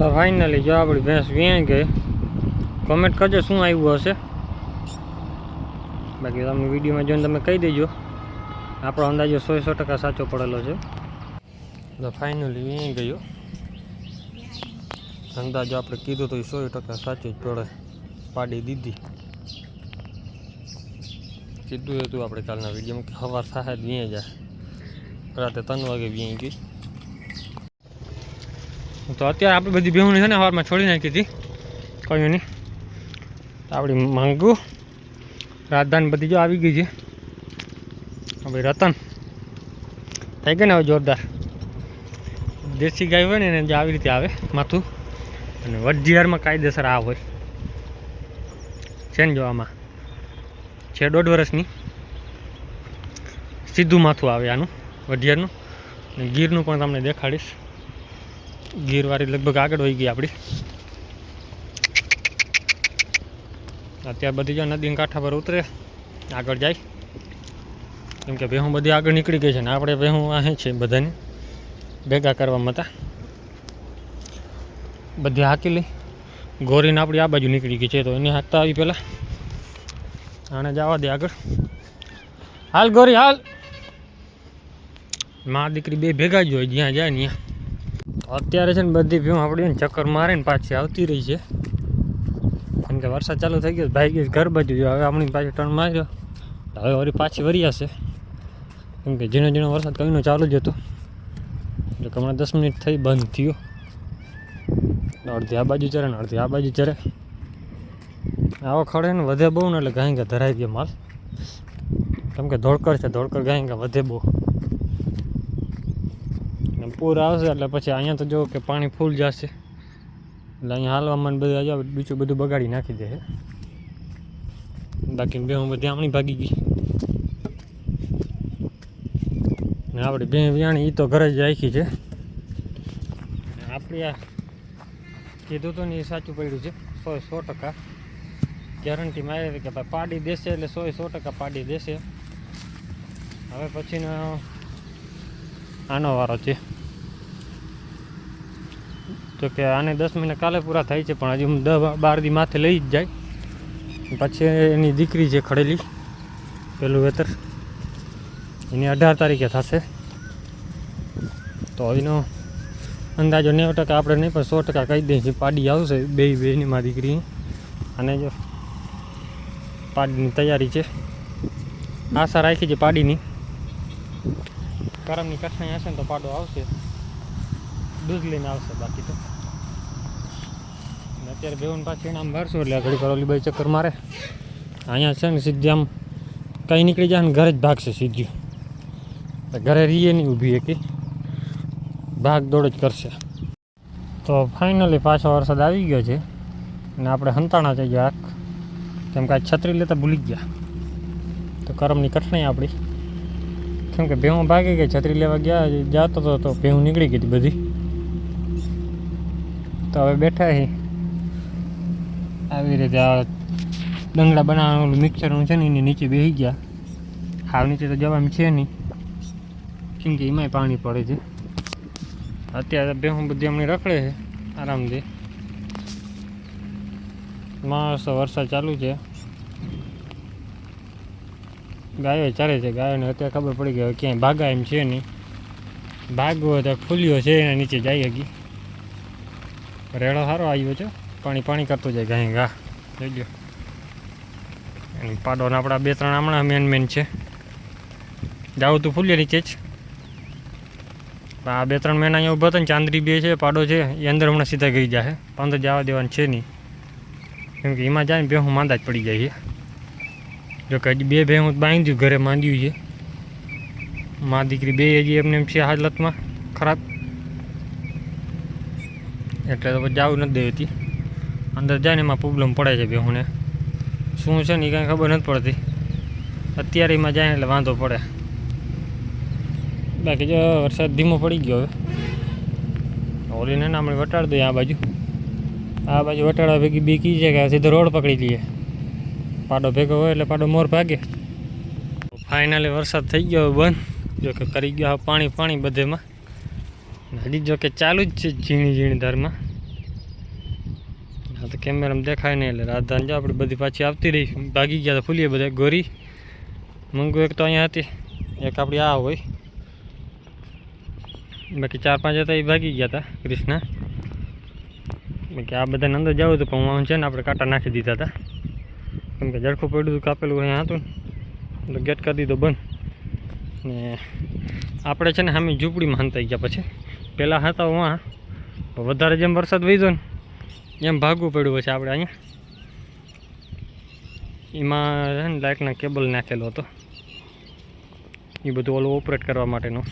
તો ફાઇનલી જો આપણી ભેંસ વીણ ગઈ. કોમેન્ટ કરજો શું આવ્યું હશે. બાકી તમને વિડીયોમાં જોઈને તમે કહી દેજો. આપણો અંદાજો સો સો ટકા સાચો પડેલો છે. તો ફાઇનલી વ્યાઈ ગયો. અંદાજો આપણે કીધું તો એ સો ટકા સાચું જ પડે. પાડી દીધી. કીધું હતું આપણે કાલના વિડીયોમાં કે સવાર થાય જ જાય. રાતે ત્રણ વાગે વ્યાઈ ગઈ. તો અત્યારે આપણે બધી બેહુની છે ને સવારમાં છોડી નાખી હતી. કયું નહીં. આપણી માંગુ. રાજધાન બધી જો આવી ગઈ છે. ભાઈ રતન. થઈ ગઈ ને હવે જોરદાર. દેશી ગાય હોય ને એને જે આવી રીતે આવે માથું. અને વઢિયારમાં કાયદેસર આ હોય. છે ને જો આમાં. છે દોઢ વર્ષની. સીધું માથું આવે આનું, વઢિયારનું. અને ગીરનું પણ તમને દેખાડીશ. ગીરવાળી લગભગ આગળ વહી ગઈ આપણી. અત્યારે બધી જો નદીના કાંઠા પર ઉતરે, આગળ જાય. કેમ કે ભેહું બધી આગળ નીકળી ગઈ છે ને આપણે ભેહું અહીં છે બધાને ભેગા કરવામાં હતા. બધી હાકી લઈ ગોરીને આપણી આ બાજુ નીકળી ગઈ છે તો એને હાંકતા આવી પહેલાં આને જવા દે આગળ. હાલ ગોરી, હાલ. મા દીકરી બે ભેગા જ હોય, જ્યાં જાય ત્યાં. અત્યારે છે ને બધી ભીમ આપણી ચક્કર મારીને પાછી આવતી રહી છે. કેમ કે વરસાદ ચાલુ થઈ ગયો, ભાઈ ગયો, ઘર બાજુ જો હવે આપણી પાછી ટર્ન માર્યો. હવે વળી પાછી વરી હશે. કેમ કે ઝીણો ઝીણો વરસાદ કઈનો ચાલુ જ હતો. એટલે હમણાં દસ મિનિટ થઈ બંધ થયો. અડધી આ બાજુ ચરે ને અડધી આ બાજુ ચરે. આવો ખડે ને વધે બહુ ને એટલે ગાય ધરાઈ ગયો માલ. કેમ કે ધોળકર છે, ધોળકર ગાય વધે બહુ. ને પૂર આવશે એટલે પછી અહીંયા તો જો કે પાણી ફૂલ જશે. એટલે અહીંયા હાલવામાં બધું જો બીજું બધું બગાડી નાખી દે બાકી બે હું બધી આમણી ભાગી ગઈ. ને આપણી બે વ્યાણી એ તો ઘરે જ રાખી છે. આપણી આ કીધું તો ને એ સાચું પડ્યું છે. સો સો ટકા. ગેરંટી મારી હતી કે ભાઈ પાડી દેશે એટલે સો સો ટકા પાડી દેશે. હવે પછીનો આનો વારો છે. તો કે આને દસ મહિના કાલે પૂરા થાય છે, પણ હજી દસ બાર દી માથે લઈ જ જાય. પછી એની દીકરી છે ખડેલી, પેલું વેતર, એની અઢાર તારીખે થશે. તો એનો અંદાજો નેવું ટકા આપણે નહીં, પણ સો ટકા કહી દઈએ છીએ પાડી આવશે, બે બેની માં દીકરી. અને જો પાડીની તૈયારી છે. આશા રાખી છે પાડીની. કરમની કઠણાઈ હશે ને તો પાડો આવશે. દૂધ લઈને આવશે બાકી તો. અત્યારે બેવન પાછી આમ ભરશું એટલે ઘડી પર ઓલી બાઈ ચક્કર મારે. અહીંયા છે ને સીધી આમ કંઈ નીકળી જાય ને ઘરે જ ભાગશે સીધી. ઘરે રહીએ નહીં ઊભી એકી. ભાગ દોડ જ કરશે. તો ફાઇનલી પાછો વરસાદ આવી ગયો છે. અને આપણે હંતાણા થઈ ગયા કેમ કે આ છત્રી લેતા ભૂલી ગયા. તો કરમની કઠણાઈ આપણી. કેમ કે ભેહું ભાગી ગઈ, છત્રી લેવા ગયા, જતો હતો તો ભેહું નીકળી ગઈ બધી. તો હવે બેઠા છે આવી રીતે આ ડંગડા બનાવવાનું મિક્સરનું છે ને એની નીચે બેસી ગયા. હાવ નીચે તો જવામાં છે નહીં. કેમ કે એમાંય પાણી પડે છે. અત્યારે ભેહું બધી અમને રખડે છે, આરામથી. માણસ વરસાદ ચાલુ છે. ગાયો ચાલે છે, ગાયોને અત્યારે ખબર પડી ગઈ હવે ક્યાંય ભાગા એમ છે નહીં. ભાગવો તો ખુલ્યો છે, એના નીચે જઈ હગી. રેડો સારો આવ્યો છે. પાણી પાણી કરતો જાય ઘાઈ ઘા જોઈ લો એની પાડોને આપણા બે ત્રણ હમણાં મેન મેન છે. જાવું તું ફૂલ્યો નીચે જ આ બે ત્રણ મહિના અહીંયા ઊભા હતા ને ચાંદરી બે છે, પાડો છે, એ અંદર હમણાં સીધા ગઈ જાય અંદર જવા દેવાનું છે નહીં. કેમ કે એમાં જાય ને ભેહું માંદા જ પડી જાય છે. જો કે હજી બે ભેહું બાંધ્યું, ઘરે માંદ્યું છે. મા દીકરી બે હજી એમને એમ છે હાલતમાં. ખરાબ. એટલે તો જવું નથી દેતી અંદર જાય ને એમાં પ્રોબ્લેમ પડે છે બેહુને. શું છે ને એ કાંઈ ખબર નથી પડતી. અત્યારે એમાં જાય એટલે વાંધો પડે. બાકી જો વરસાદ ધીમો પડી ગયો હવે. ઓલીને આપણે વટાડી દઈએ આ બાજુ. આ બાજુ વટાડવા ભેગી બીકી છે કે સીધો રોડ પકડી લઈએ. પાડો ભેગો હોય એટલે પાડો મોર ભાગે. ફાઇનલી વરસાદ થઈ ગયો બંધ. જો કે કરી ગયો પાણી પાણી બધેમાં. હજી જો કે ચાલુ જ છે ઝીણી ઝીણી ધારમાં. હા તો કેમેરામાં દેખાય નહીં એટલે રાજધાન જો આપણે બધી પાછી આવતી રહી. ભાગી ગયા તો ફૂલીએ બધા ગોરી. મંગુ એક તો અહીંયા હતી, એક આપણી આ હોય. બાકી ચાર પાંચ હતા એ ભાગી ગયા હતા કૃષ્ણ. બાકી આ બધાને અંદર જવું હતું, પણ હું છે ને આપણે કાંટા નાખી દીધા હતા. કેમ કે જડખું પડ્યું હતું, કાપેલું અહીંયા હતું. એટલે ગેટ કરી દીધો બંધ. ને આપણે છે ને સામે ઝૂંપડીમાં હંતાઈ ગયા પછી. પહેલાં હતા વાં વધારે જેમ વરસાદ વધ્યો ને, એમ ભાગવું પડ્યું પછી આપણે અહીંયા. એમાં ને લાઇટના કેબલ નાખેલો હતો. એ બધું ઓલું ઓપરેટ કરવા માટેનું.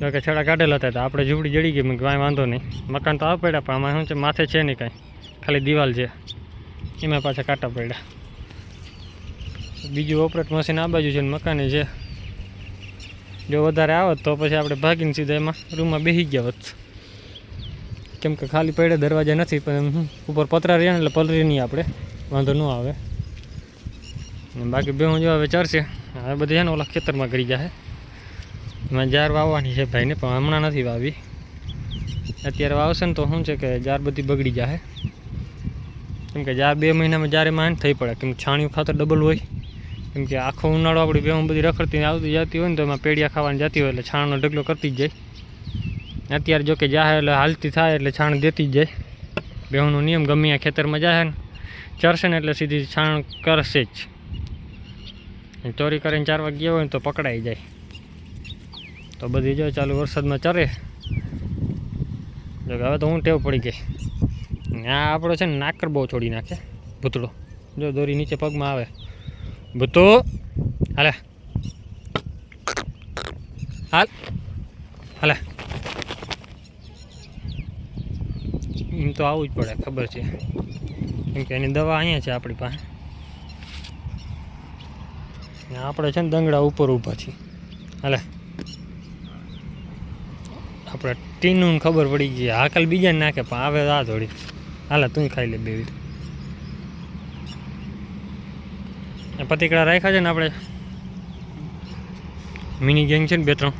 જો કે છેડા કાઢેલા હતા આપણે ઝૂંપડી જડી ગઈ, મેં કાંઈ વાંધો નહીં. મકાન તો આવ પડ્યા, પણ આમાં શું છે, માથે છે નહીં કાંઈ. ખાલી દિવાલ છે. એમાં પાછા કાંટા પડ્યા. બીજું ઓપરેટ મશીન આ બાજુ છે ને, મકાને છે. જો વધારે આવત તો પછી આપણે ભાગીને સીધા એમાં રૂમમાં બેસી ગયા હોત. કેમ કે ખાલી પડે દરવાજા નથી, પણ ઉપર પતરા રહ્યા ને એટલે પલરી નહીં આપણે. વાંધો ન આવે. બાકી બે હું જો હવે ચરશે હવે બધી છે ને ઓલા ખેતરમાં કરી જાય એમાં જાર વાવવાની છે ભાઈને, પણ હમણાં નથી વાવી. અત્યારે વાવશે ને તો શું છે કે જાર બધી બગડી જાય કેમ કે જાર બે મહિનામાં જારે માન થઈ પડે. કેમ છાણિયું ખાતર ડબલ હોય. કેમ કે આખો ઉનાળો આપણી બેહું બધી રખડતી આવતી જતી હોય ને તો એમાં પેડિયા ખાવાની જતી હોય એટલે છાણનો ઢગલો કરતી જ જાય. અત્યારે જોકે જાહે એટલે હાલતી થાય એટલે છાણ દેતી જ જાય. બેહુંનો નિયમ ગમે આ ખેતરમાં જાય ને ચરશે ને એટલે સીધી છાણ કરશે જ. ચોરી કરીને ચાર વાગે ગયા હોય ને તો પકડાઈ જાય. તો બધી જો ચાલુ વરસાદમાં ચરે. જોકે હવે તો હું ટેવ પડી ગઈ. આ આપણો છે ને નાકર બહુ છોડી નાખે, ભૂતળો. જો દોરી નીચે પગમાં આવે. ભૂતો હાલે હાલ હાલે એમ તો આવવું જ પડે, ખબર છે. કેમ કે એની દવા અહીંયા છે આપણી પાસે. આપણે છે ને દંગડા ઉપર ઊભા છીએ. હાલે. આપણે ટીનું ખબર પડી ગઈ હાકલ બીજાને નાખે, પણ આવે આ થોડી. હાલે તું ખાઈ લે બે પતિકડા રાખ્યા છે ને આપણે. મિની ગેંગ છે ને બે ત્રણ.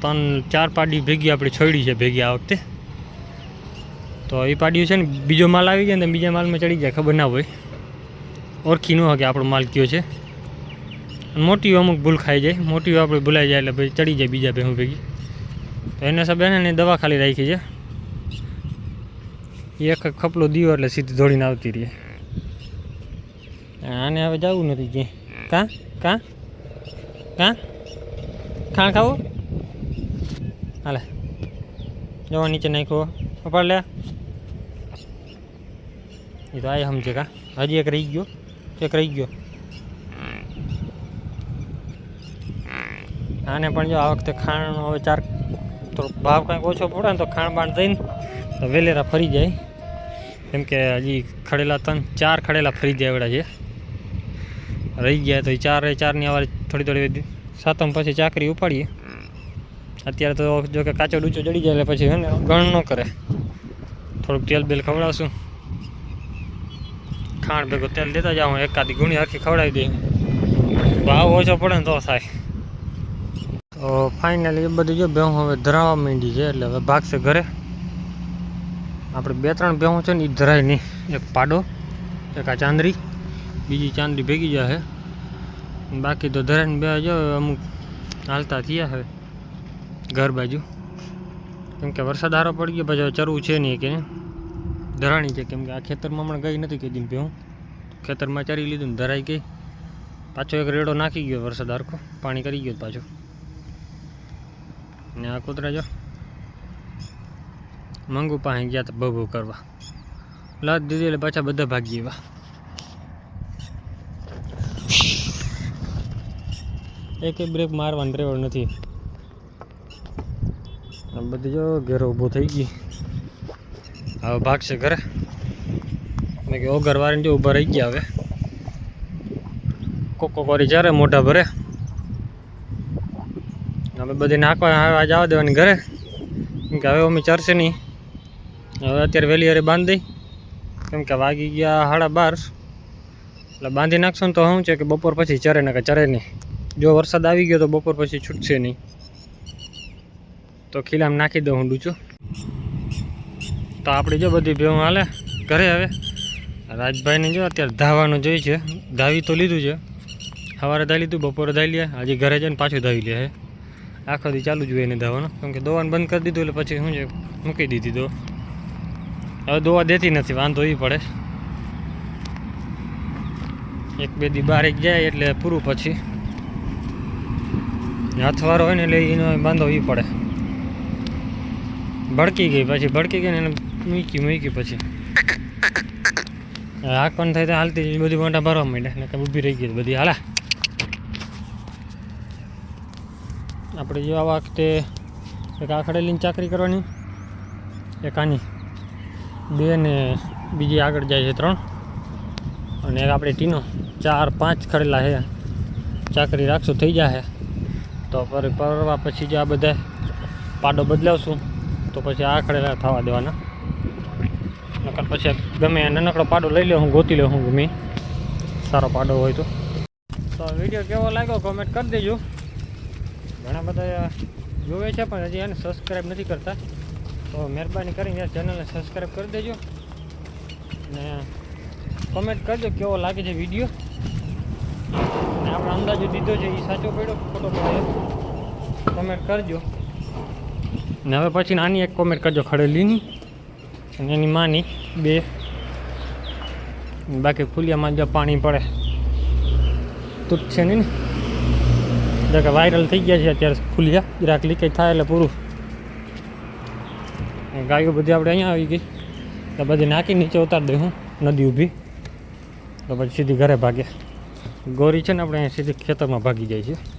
ત્રણ, ચાર પાડી ભેગી આપણે છોડી છે ભેગી આ વખતે. તો એ પાડ્યું છે ને બીજો માલ આવી જાય ને બીજા માલમાં ચડી જાય, ખબર ના હોય. ઓળખી ન હોય કે આપણો માલ કયો છે. મોટી અમુક ભૂલ ખાઈ જાય. મોટી આપણે ભૂલાઈ જાય એટલે ભાઈ ચડી જાય બીજા ભેગું ભેગી. તો એને સાહેબ એને દવા ખાલી રાખી છે. એક ખપલો દીવો એટલે સીધી ધોળીને આવતી રહી. આને હવે જવું નથી જે. કાં? કાં? કાં? ખાણ ખાવું? હાલે. જવા નીચે નાખો ઉપર લે. એ તો આ સમજે કા. હજી એક રહી ગયો. એક રહી ગયો. આને પણ જો આ વખતે ખાણ હવે ચાર તો ભાવ કંઈક ઓછો પડે ને તો ખાણ બાણ જઈને તો વેલેરા ફરી જાય. કેમ કે હજી ખડેલા ત્રણ, ચાર ખડેલા ફરી જાય એવડા છે. રહી ગયા તો એ ચાર ચારની અવાજ થોડી થોડી સાતમ પછી ચાકરી ઉપાડીએ. અત્યારે તો જો કે કાચો ડૂચો જડી જાય એટલે પછી હે ગણ ન કરે. થોડુંક તેલ બેલ ખવડાવશું. ખાણ ભેગું તેલ દેતા જાઉં, એકાદી ગુણી આખી ખવડાવી દઈએ. ભાવ ઓછો પડે ને તો થાય. તો ફાઇનલી એ બધું જો ભેહું હવે ધરાવવા માંડી છે એટલે હવે ભાગશે ઘરે. આપણે બે ત્રણ ભેહું છે ને એ ધરાય નહીં. એક પાડો, એક આ ચાંદરી. બીજી ચાંદી ભેગી જશે બાકી તો ધરાઈને બે જો અમુક હાલતા થયા હવે ઘર બાજુ. કેમ કે વરસાદ હારો પડી ગયો, પછી ચરવું છે નહીં કે ધરાણી છે. કેમ કે આ ખેતરમાં હમણાં ગઈ નથી કીધી ભેહું. ખેતરમાં ચરી લીધું ને ધરાઈ ગઈ. પાછો એક રેડો નાખી ગયો વરસાદ હરખો. પાણી કરી ગયો પાછો. ને આ કૂતરા જો મંગુ પાસે ગયા હતા બહુ કરવા. લાદ દીધી એટલે પાછા બધા ભાગી એવા એક બ્રેક મારવાની ડ્રાઈવર નથી. આ બધી જો ઘેરો ઊભો થઈ ગઈ. હવે ભાગશે ઘરે. મેં કે ઓગર જો ઊભા રહી ગયા હવે. કોકો કોરી જ્યારે મોઢા ભરે. હવે બધી નાખવા હવે જવા દેવાની ઘરે. કેમ કે હવે અમે ચરશે નહીં. હવે અત્યારે વહેલી હારે બાંધી કેમ કે વાગી ગયા સાડા બાર. એટલે બાંધી નાખશો ને તો શું છે કે બપોર પછી ચરે ને કે ચરે નહીં. જો વરસાદ આવી ગયો તો બપોર પછી છૂટશે નહીં. તો ખીલામાં નાખી દઉં હું ડૂચું તો આપણી જો બધી ભેવું હાલે, ઘરે હવે. રાજભાઈને જો અત્યારે ધાવાનું જોઈ છે. ધાવી તો લીધું છે. સવારે ધાઈ લીધું, બપોરે ધાઈ લે આજે ઘરે જઈને પાછું ધાવી લે આખો દી ચાલુ જોઈએ એને ધાવાનું. કેમ કે દોવાનું બંધ કરી દીધું એટલે પછી શું છે, મૂકી દીધી દો. હવે દોવા દેતી નથી, વાંધો એ પડે. એક બે દી બારેક જાય એટલે પૂરું પછી. હાથવારો હોય ને એટલે એનો બાંધો એ પડે. ભડકી ગઈ પછી, ભડકી ગઈ ને એને મૂકી મૂકી પછી. હાકવાનું થાય તો હાલતી બધી મોટા ભરવા માંડે ને ઊભી રહી ગઈ બધી. હાલા. આપણે જો આ વખતે એક આખડેલીની ચાકરી કરવાની, એક આની. બે ને બીજી આગળ જાય છે ત્રણ. અને આપણે ટીનો. ચાર, પાંચ ખડેલા છે. ચાકરી રાખશું, થઈ જશે તો પર પરવા પછી જો આ બધા પાડો બદલાવશું, તો પછી આ થવા દેવાના. નકર પછી ગમે નાનકડો પાડો લઈ લે, હું ગોતી લઉં હું ગમે. સારો પાડો હોય તો. તો વીડિયો કેવો લાગ્યો કોમેન્ટ કરી દેજો. ઘણા બધા જોવે છે, પણ હજી એને સબસ્ક્રાઈબ નથી કરતા. તો મહેરબાની કરીને ચેનલને સબસ્ક્રાઈબ કરી દેજો. ને કોમેન્ટ કરજો કેવો લાગે છે વીડિયો. આપણે અંદાજો દીધો છે એ સાચો પડ્યો ખોટો પડ્યો? કોમેન્ટ કરજો. ને હવે પછી નાની એક કોમેન્ટ કરજો ખડેલીની. અને એની માની બે. બાકી ફૂલિયામાં જો પાણી પડે. તૂટ છે નહીં ને? કે વાયરલ થઈ ગયા છે અત્યારે ફૂલિયા જરાક લીકેજ થાય એટલે પૂરું. ગાયો બધી આપણે અહીંયા આવી ગઈ. તો બધી નાખી, નીચે ઉતારી દઉં હું, નદી ઊભી. તો પછી સીધી ઘરે ભાગે. ગોરી છે ને આપણે સીધી ખેતરમાં ભાગી જાય છે.